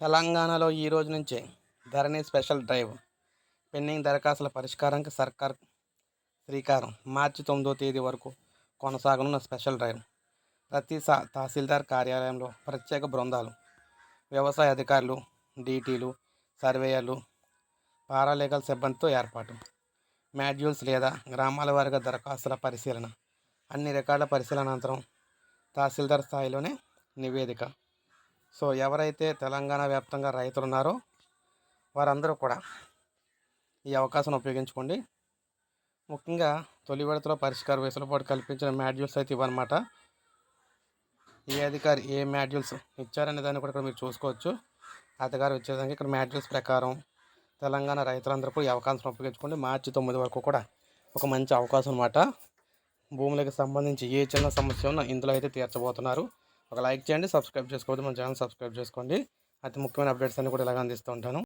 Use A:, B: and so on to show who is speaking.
A: తెలంగాణలో ఈ రోజు నుంచే ధరణి స్పెషల్ డ్రైవ్. పెండింగ్ దరఖాస్తుల పరిష్కారానికి సర్కార్ శ్రీకారం మార్చి తొమ్మిదో తేదీ వరకు కొనసాగనున్న స్పెషల్ డ్రైవ్. ప్రతి తహసీల్దార్ కార్యాలయంలో ప్రత్యేక బృందాలు వ్యవసాయ అధికారులు డీటీలు సర్వేయర్లు పారాలీగల్ సిబ్బందితో ఏర్పాటు. మాడ్యూల్స్ లేదా గ్రామాల వారిగా దరఖాస్తుల పరిశీలన. అన్ని రికార్డుల పరిశీలన అనంతరం తహసీల్దార్ స్థాయిలోనే నివేదిక. సో ఎవరైతే తెలంగాణ వ్యాప్తంగా రైతులు ఉన్నారో వారందరూ కూడా ఈ అవకాశం ఉపయోగించుకోండి. ముఖ్యంగా తొలి విడతలో పరిష్కార వెసులుబాటు కల్పించిన మాడ్యూల్స్ అయితే ఇవన్నమాట ఏ అధికారి ఏ మాడ్యూల్స్ ఇచ్చారనే దాన్ని కూడా ఇక్కడ మీరు చూసుకోవచ్చు. అధికారి వచ్చేదానికి ఇక్కడ మాడ్యూల్స్ ప్రకారం తెలంగాణ రైతులందరూ కూడా ఈ అవకాశం ఉపయోగించుకోండి. మార్చి తొమ్మిది వరకు కూడా ఒక మంచి అవకాశం అనమాట భూములకు సంబంధించి ఏ చిన్న సమస్య ఉన్నా ఇందులో అయితే తీర్చబోతున్నారు. ఒక లైక్ చేయండి సబ్స్క్రైబ్ చేసుకోవద్దు మన ఛానల్ సబ్స్క్రైబ్ చేసుకోండి. అతి ముఖ్యమైన అప్డేట్స్ అన్ని కూడా ఇలాగ అందిస్తూ ఉంటాను.